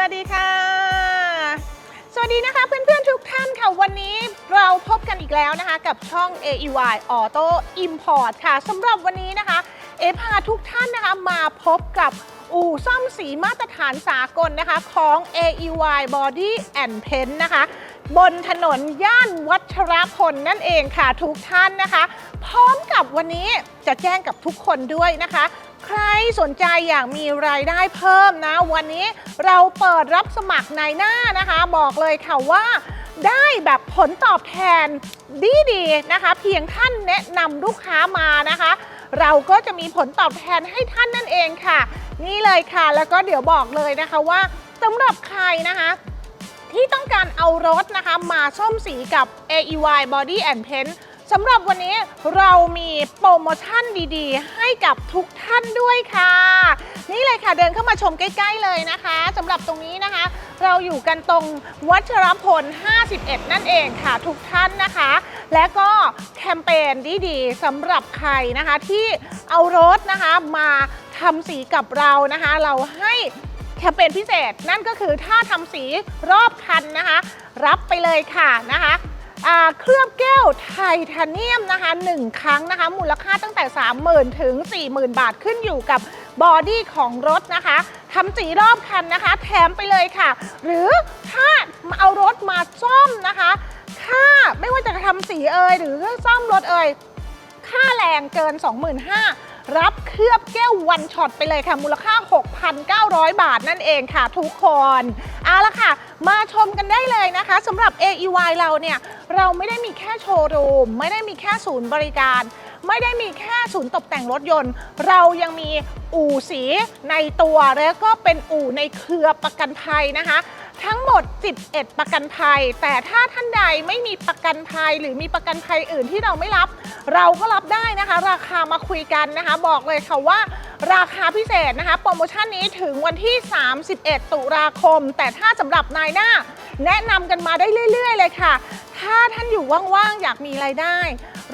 สวัสดีค่ะ สวัสดีนะคะเพื่อนๆทุกท่านค่ะ วันนี้เราพบกันอีกแล้วนะคะ กับช่อง AEY Auto Import ค่ะสำหรับวันนี้นะคะ เอพาทุกท่านนะคะมาพบกับอู่ซ่อมสีมาตรฐานสากลนะคะของ AEY Body and Paint นะคะ บนถนนย่านวัชรพลนั่นเองค่ะทุกท่านนะคะ พร้อมกับวันนี้จะแจ้งกับทุกคนด้วยนะคะ ใครสนใจอยากมีรายได้เพิ่มนะ วันนี้เราเปิดรับสมัครนายหน้านะคะ บอกเลยค่ะว่าได้แบบผลตอบแทนดีๆนะคะ เพียงท่านแนะนำลูกค้ามานะคะ เราก็จะมีผลตอบแทนให้ท่านนั่นเองค่ะ นี่เลยค่ะ แล้วก็เดี๋ยวบอกเลยนะคะว่าสำหรับใครนะคะที่ต้องการเอารถนะคะมาซ่อมสีกับ AEY Body and Paint สำหรับวันนี้เรามีโปรโมชั่นดีๆ ให้กับทุกท่านด้วยค่ะ นี่เลยค่ะเดินเข้ามาชมใกล้ ๆ เลยนะคะสำหรับตรงนี้นะคะ เราอยู่กันตรงวัชรพล 51 นั่นเองค่ะทุกท่านนะคะ และก็แคมเปญดีๆสำหรับใครนะคะที่เอารถนะคะมาทำสีกับเรานะคะ เราให้แคมเปญพิเศษนั่นก็คือถ้าทำสีรอบคันนะคะ รับไปเลยค่ะนะคะ เคลือบแก้วไทเทเนียมนะคะ 1 ครั้งนะคะ มูลค่าตั้งแต่ 30,000 ถึง 40,000 บาทขึ้นอยู่กับบอดี้ของรถนะคะทำสีรอบคันนะคะ แถมไปเลยค่ะ หรือถ้าเอารถมาซ่อมนะคะ ค่าไม่ว่าจะทำสีเอ่ยหรือซ่อมรถเอ่ยค่าแรงเกิน 25,000 รับเคลือบแก้ววันช็อตไปเลยค่ะ มูลค่า 6,900 บาทนั่นเองค่ะทุกคนเอาละค่ะ มาชมกันได้เลยนะคะสำหรับ AEY เราเนี่ย เราไม่ได้มีแค่โชว์รูม ไม่ได้มีแค่ศูนย์บริการ ไม่ได้มีแค่ศูนย์ตกแต่งรถยนต์ เรายังมีอู่สีในตัวแล้วก็เป็นอู่ในเครือประกันภัยนะคะ ทั้งหมด 11 ประกันภัย แต่ถ้าท่านใดไม่มีประกันภัย หรือมีประกันภัยอื่นที่เราไม่รับ เราก็รับได้นะคะ ราคามาคุยกันนะคะ บอกเลยค่ะว่าราคาพิเศษนะคะ โปรโมชั่นนี้ถึงวันที่ 31 ตุลาคม แต่ถ้าสำหรับนายหน้า แนะนำกันมาได้เรื่อย ๆ เลยค่ะ ถ้าท่านอยู่ว่างๆอยากมีไรายได้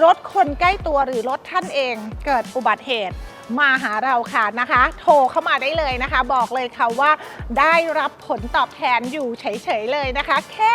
รถคนใกล้ตัวหรือรถท่านเอง เกิดอุบัติเหตุ มาหาเราค่ะนะคะ โทรเข้ามาได้เลยนะคะ บอกเลยค่ะว่าได้รับผลตอบแทนอยู่เฉยๆเลยนะคะ แค่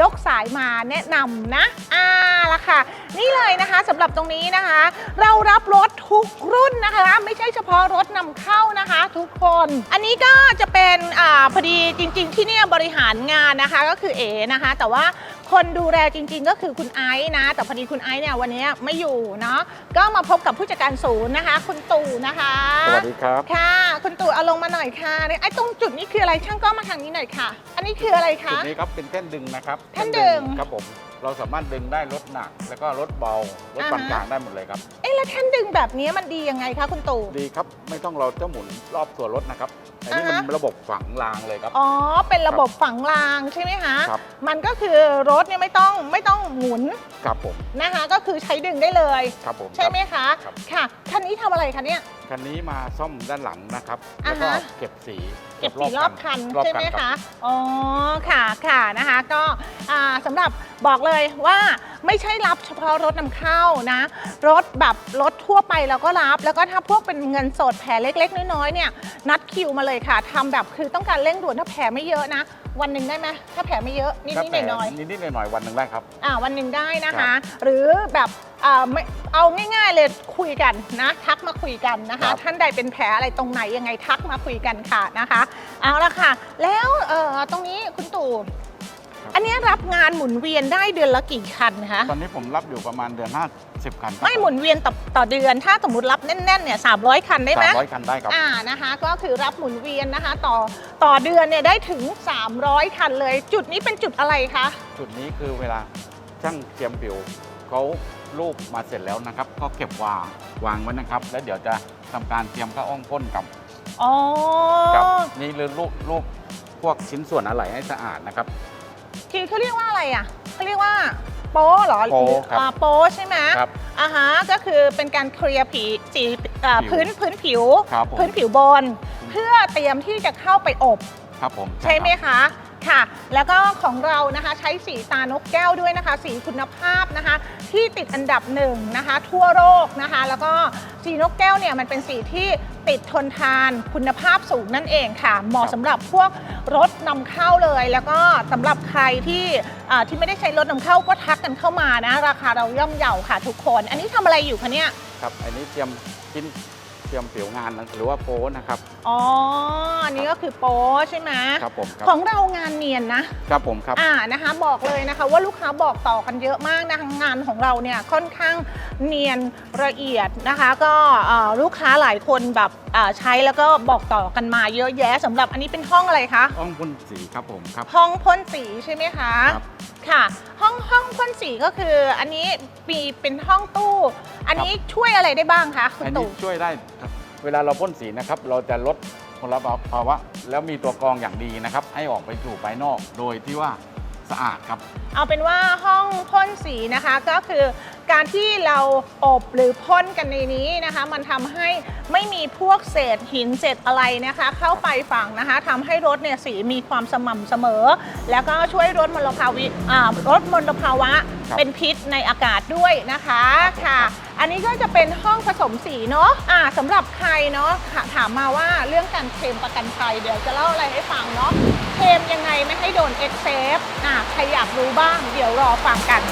ยกสายมาแนะนำนะอ่าละค่ะ นี่เลยนะคะสำหรับตรงนี้นะคะ เรารับรถทุกรุ่นนะคะ ไม่ใช่เฉพาะรถนำเข้านะคะ ทุกคน อันนี้ก็จะเป็นอาพอดีจริง ๆ ที่เนี่ยบริหารงานนะคะก็คือเอนะคะ แต่ว่า คนดูแลจริงๆ ก็คือคุณไอซ์นะ แต่พอดีคุณไอซ์เนี่ยวันนี้ไม่อยู่เนาะก็มาพบกับผู้จัดการศูนย์นะคะ คุณตู่นะคะสวัสดีครับ ค่ะ คุณตู่เอาลงมาหน่อยค่ะเนี่ยไอ้ตรงจุดนี้คืออะไรช่างกล้องมาทางนี้หน่อยค่ะ อันนี้คืออะไรจุคะดนี้ครับเป็นแท่นดึงนะครับแท่นดึง ครับผม เราสามารถดึงได้รถหนัก แล้วก็รถเบารถปานอ่าฮะกลางได้หมดเลยครับ เอ๊ะแล้วแท่นดึงแบบนี้มันดียังไงคะคุณตู่ดีครับ ไม่ต้องเราจะหมุนรอบตัวรถนะครับอันนี้อ่ามัฮะนระบบฝังรางเลยครับ อ๋อ เป็นระบบฝังรางใช่ไหมคะ ครับ มันก็คือรถเนี่ยไม่ต้องไม่ต้องหมุนครับผมนะคะ ก็คือใช้ดึงได้เลย ครับผม ใช่ไหมคะ ครับ ค่ะคันนี้ทำอะไรคะเนี่ยคันนี้มาซ่อมด้านหลังนะครับ อ่าแล้วฮะ ก็เก็บสีเก็บสีรอบคันรอบใช่ไหมรัคะบอ๋อ ค่ะ ค่ะนะคะ ก็อ่าสำหรับบอกเลยว่า ไม่ใช่รับเฉพาะรถนำเข้านะ รถแบบรถทั่วไปเราก็รับ แล้วก็ถ้าพวกเป็นเงินสดแผลเล็ก ๆ น้อยๆเนี่ยนัดคิวมาเลยค่ะทำแบบคือต้องการเร่งด่วนถ้าแผลไม่เยอะนะ วันหนึ่งได้ไหมถ้าแผลไม่เยอะนิดครับๆหแต่น่อยๆนิดๆหน่อยๆวันหนึ่งได้ครับอ่าวันหนึ่งได้นะครัคะบหรือแบบอ่าไม่เอาง่ายๆเลยคุยกันนะ ทักมาคุยกันนะครัคะบท่านใดเป็นแผลอะไรตรงไหนยังไงทักมาคุยกันค่ะนะคะ เอาละค่ะ แล้วเอ่อตรงนี้คุณตู่ อันนี้รับงานหมุนเวียนได้เดือนละกี่คันคะตอนนี้ผมรับอยู่ประมาณเดือน50คันครับไม่หมุนเวียนต่อต่อเดือนถ้าสมมติรับแน่นๆเนี่ย300คันได้ไหมสามร้อยคันได้ครับอ่านะคะ ก็คือรับหมุนเวียนนะคะ ต่อต่อเดือนเนี่ยได้ถึง 300 คันเลย จุดนี้เป็นจุดอะไรคะจุดนี้คือเวลาช่างเจียมผิวเขารูปมาเสร็จแล้วนะครับ ก็เก็บวางวางไว้นะครับ แล้วเดี๋ยวจะทำการเตรียมเข้าอ้อมก้นกับอ๋อกับนี่คือรูปรูปพวกชิ้นส่วนอะไหล่ให้สะอาดนะครับ คือเขาเรียกว่าอะไรอะเขาเรียกว่าโป๊เหรอโป๊หรือครับอ่าโป๊ใช่ไหมครับอ่าฮะก็คือเป็นการเคลียร์ผีสีอ่าผิวพื้นพื้นผิว ครับผม พื้นผิวบน เพื่อเตรียมที่จะเข้าไปอบ ครับผมใช่ไหมครับ คะค่ะ แล้วก็ของเรานะคะใช้สีตานกแก้วด้วยนะคะ สีคุณภาพนะคะ ที่ติดอันดับหนึ่งนะคะ ทั่วโลกนะคะ แล้วก็สีนกแก้วเนี่ยมันเป็นสีที่ ติดทนทานคุณภาพสูงนั่นเองค่ะ เหมาะสำหรับพวกรถนำเข้าเลย แล้วก็สำหรับใครที่อ่าที่ไม่ได้ใช้รถนำเข้าก็ทักกันเข้ามานะ ราคาเราย่อมเยาค่ะทุกคน อันนี้ทำอะไรอยู่คะเนี่ยครับ อันนี้เตรียมชิ้น เตรียมผิวงานหรือว่าโป้นะครับ อ๋อ อันนี้ก็คือโป๊ใช่ไหมครับผมครับของเรางานเนียนนะครับผมครับอ่านะคะบอกเลยนะคะว่าลูกค้าบอกต่อกันเยอะมากนะคะงานของเราเนี่ยค่อนข้างเนียนละเอียดนะคะ ก็ลูกค้าหลายคนแบบใช้แล้วก็บอกต่อกันมาเยอะแยะสำหรับอันนี้เป็นห้องอะไรคะอ้องพ่นสีครับผมครับห้องพ่นสีใช่ไหมคะครับค่ะ พ่นสีก็คืออันนี้มีเป็นห้องตู้ อันนี้ช่วยอะไรได้บ้างคะคุณอันนี้ตู่ ช่วยได้ครับเวลาเราพ่นสีนะครับ เราจะลดมลภาวะแล้วมีตัวกรองอย่างดีนะครับ ให้ออกไปสู่ภายนอก โดยที่ว่า สะอาดครับ เอาเป็นว่าห้องพ่นสีนะคะก็คือการที่เราอบหรือพ่นกันในนี้นะคะ มันทำให้ไม่มีพวกเศษหินเศษอะไรนะคะ เข้าไปฝังนะคะทำให้รถเนี่ยสีมีความสม่ำเสมอ แล้วก็ช่วยลดมลภาวะอ่าลดมลภาวะครับ เป็นพิษในอากาศด้วยนะคะค่ะ อันนี้ก็จะเป็นห้องผสมสีเนาะอ่าสำหรับใครเนาะค่ะถามมาว่าเรื่องการเคลมประกันภัยเดี๋ยวจะเล่าอะไรให้ฟังเนาะ เคลมยังไงไม่ให้โดนเอ็กเซฟอะใครอยากรู้บ้าง เดี๋ยวรอฟังกัน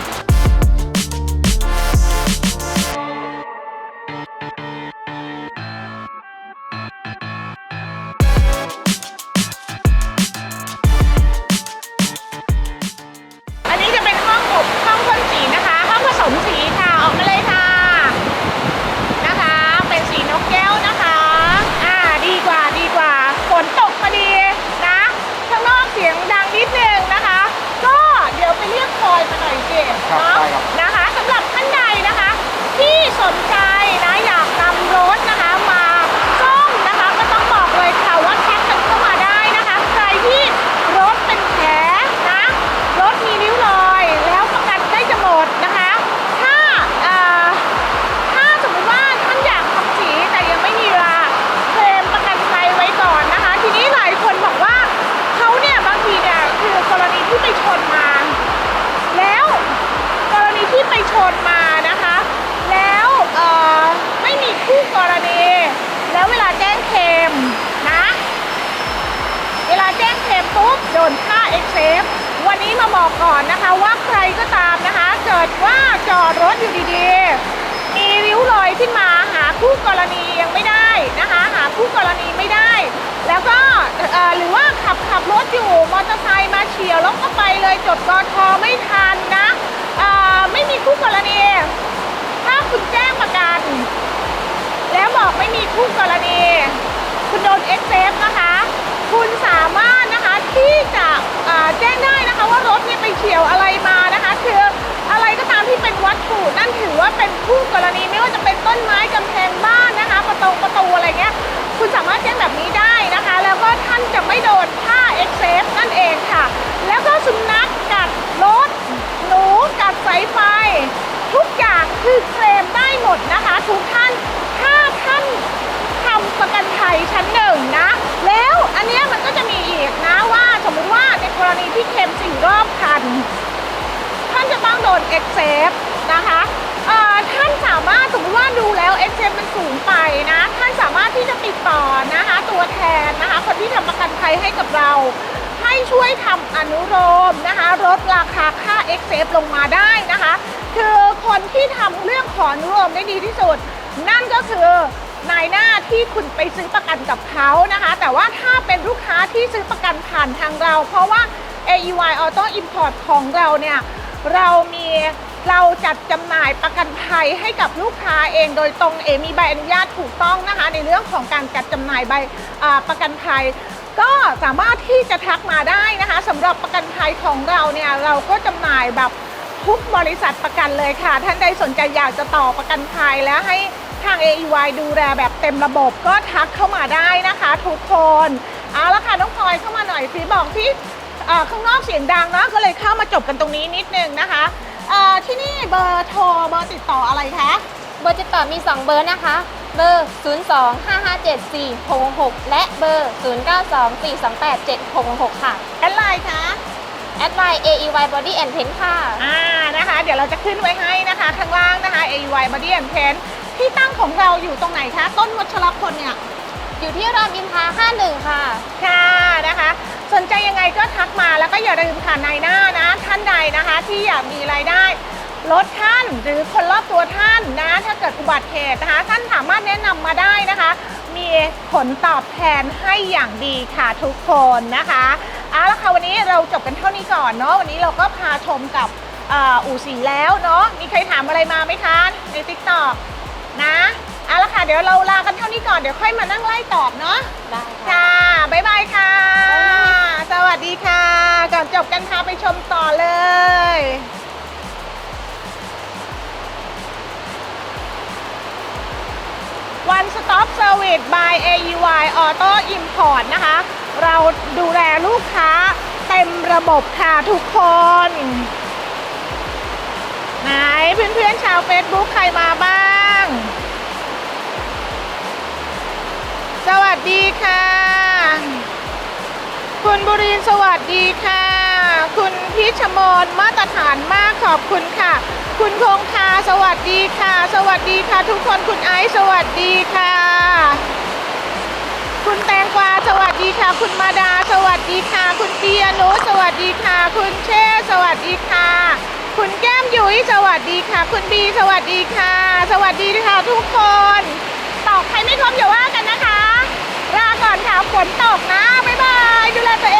โดนค่าเอ็กเซฟวันนี้มาบอกก่อนนะคะว่าใครก็ตามนะคะ เกิดว่าจอดรถอยู่ดีๆ มีริ้วรอยขึ้นมาหาคู่กรณียังไม่ได้นะคะ หาคู่กรณีไม่ได้ แล้วก็หรือว่าขับขับรถอยู่มอเตอร์ไซค์มาเฉียวแล้วก็ไปเลยจดกอทไม่ทันนะไม่มีคู่กรณี ถ้าคุณแจ้งประกัน แล้วบอกไม่มีคู่กรณี คุณโดนเอ็กเซฟนะคะ คุณสามารถ ที่จะแจ้งได้นะคะว่ารถเนี่ยไปเฉียวอะไรมานะคะคืออะไรก็ตามที่เป็นวัตถุนั่นถือว่าเป็นคู่กรณีไม่ว่าจะเป็นต้นไม้กำแพงบ้านนะคะ ประตูประตูอะไรเงี้ย คุณสามารถแจ้งแบบนี้ได้นะคะ แล้วก็ท่านจะไม่โดนค่าเอ็กเซฟนั่นเองค่ะ แล้วก็สุนัขกัดรถ หนูกัดสายไฟ ทุกอย่างคือเคลมได้หมดนะคะ ทุกท่าน ถ้าท่านทำประกันภัยชั้นหนึ่งนะ แล้วอันเนี้ยมันก็จะมีอีกนะว่าสมมุติว่าในกรณีที่เคลมสี่ รอบคัน ท่านจะต้องโดนเอ็กเซฟนะคะเอ่อท่านสามารถสมมติว่าดูแล้วเอ็กเซฟมันสูงไปนะ ท่านสามารถที่จะติดต่อนะคะ ตัวแทนนะคะ คนที่ทำประกันภัยให้กับเรา ให้ช่วยทำอนุโลมนะคะลดราคาค่าเอ็กเซฟลงมาได้นะคะ คือคนที่ทำเรื่องขออนุโลมได้ดีที่สุด นั่นก็คือนายหน้าที่คุณไปซื้อประกันกับเขานะคะ แต่ว่าถ้าเป็นลูกค้าที่ซื้อประกันผ่านทางเรา เพราะว่า AEY Auto Import ของเราเนี่ย เรามีเราจัดจำหน่ายประกันภัยให้กับลูกค้าเองโดยตรงเอมีใบอนุญาตถูกต้องนะคะ ในเรื่องของการจัดจำหน่ายใบประกันภัย ก็สามารถที่จะทักมาได้นะคะสำหรับประกันภัยของเราเนี่ยเราก็จำหน่ายแบบทุกบริษัทประกันเลยค่ะ ท่านใดสนใจอยากจะต่อประกันภัยและให้ทาง AEY ดูแลแบบเต็มระบบก็ทักเข้ามาได้นะคะ ทุกคน เอาละค่ะ น้องพลอยเข้ามาหน่อยสิบอกที่ เอ่อข้างนอกเสียงดังเนอะก็เลยเข้ามาจบกันตรงนี้นิดนึงนะคะเอ่อที่นี่เบอร์โทรเบอร์ติดต่ออะไรคะ เบอร์ติดต่อมี 2 เบอร์นะคะ เบอร์ 025574666 และเบอร์ 0924287666 ค่ะ แอดไลน์คะแอดไลน์ AEY Body and Paint ค่ะ อ่านะคะ เดี๋ยวเราจะขึ้นไว้ให้นะคะ ข้างล่างนะคะ AUY Body and Paint ที่ตั้งของเราอยู่ตรงไหนคะ ต้นวัชรพลเนี่ย อยู่ที่รามอินทรา51 ค่ะ ค่ะนะคะ สนใจยังไงก็ทักมาแล้วก็อย่าลืมค่ะนายหน้านะ ท่านใดนะคะที่อยากมีรายได้รถท่านหรือคนรอบตัวท่านนะ ถ้าเกิดอุบัติเหตุนะคะ ท่านสามารถแนะนำมาได้นะคะ มีผลตอบแทนให้อย่างดีค่ะทุกคนนะคะเอาละค่ะวันนี้เราจบกันเท่านี้ก่อนเนาะวันนี้เราก็พาชมกับอ,อู่สีแล้วเนาะมีใครถามอะไรมาไหมคะในติ๊กต็อกนะ เอาละค่ะเดี๋ยวเราลากันเท่านี้ก่อนเดี๋ยวค่อยมานั่งไล่ตอบเนาะได้ค่ะค่ะบ๊ายบายค่ะ สวัสดีค่ะ ก่อนจบกันพาไปชมต่อเลย One Stop Service by AEY Auto Import นะคะ เราดูแลลูกค้าเต็มระบบค่ะทุกคน ไหนเพื่อนๆชาว Facebook ใครมาบ้าง สวัสดีค่ะ คุณบุรีสวัสดีค่ะ คุณพิชมนมาตรฐานมากขอบคุณค่ะ คุณคงคาสวัสดีค่ะ สวัสดีค่ะ ทุกคนคุณไอซ์สวัสดีค่ะ คุณแตงกวาสวัสดีค่ะ คุณมาดาสวัสดีค่ะ คุณเปียนุสวัสดีค่ะ คุณเช่สวัสดีค่ะ คุณแก้มยุ้ยสวัสดีค่ะ คุณบีสวัสดีค่ะ สวัสดีค่ะทุกคนตอบใครไม่ครบอย่าว่ากันนะคะ ก่อนค่ะฝนตกนะบ๊ายบายดูแลตัวเอง